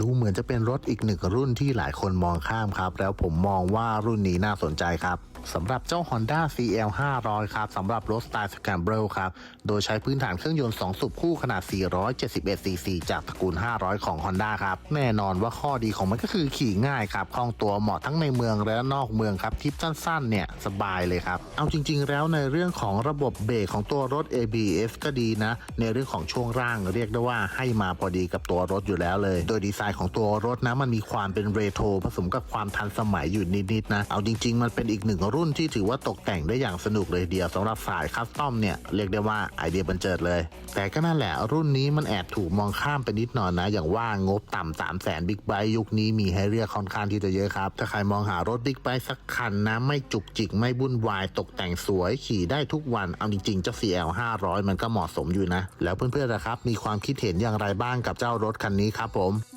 ดูเหมือนจะเป็นรถอีกหนึ่งรุ่นที่หลายคนมองข้ามครับ แล้วผมมองว่ารุ่นนี้น่าสนใจครับสำหรับเจ้า Honda CL 500ครับสำหรับรถสไตล์ Scramble ครับ โดยใช้พื้นฐานเครื่องยนต์ 2 สูบคู่ขนาด 471 cc จากตระกูล 500 ของ Honda ครับ แน่นอนว่าข้อดีของมันก็คือขี่ง่ายครับคล่องตัวเหมาะทั้งในเมืองและนอกเมืองครับทริปสั้นๆ เนี่ยสบายเลยครับ เอาจริง ๆ แล้วในเรื่องของระบบเบรกของตัวรถ ABS ก็ดีนะ ในเรื่องของช่วงร่างเรียกได้ว่าให้มาพอดีกับตัวรถอยู่แล้วเลย โดยดีไซน์ของตัวรถนะมันมีความเป็นเรโทรผสมกับความทันสมัยอยู่นิดๆนะ เอาจริง ๆ มันเป็นอีกหนึ่งรุ่นที่ถือว่าตกแต่งได้อย่างสนุกเลยเดียวสำหรับสายคัสตอมเนี่ยเรียกได้ว่าไอเดียบันเจิดเลย แต่ก็นั่นแหละรุ่นนี้มันแอบถูกมองข้ามไปนิดหน่อยนะ อย่างว่างบต่ำสามแสนบิ๊กไบค์ยุคนี้มีให้เลือกค่อนข้างที่จะเยอะครับ ถ้าใครมองหารถบิ๊กไบค์สักคันนะไม่จุกจิกไม่บุ่นวายตกแต่งสวยขี่ได้ทุกวันเอาจริงๆเจ้า CL 500 มันก็เหมาะสมอยู่นะ แล้วเพื่อนๆนะครับมีความคิดเห็นอย่างไรบ้างกับเจ้ารถคันนี้ครับผม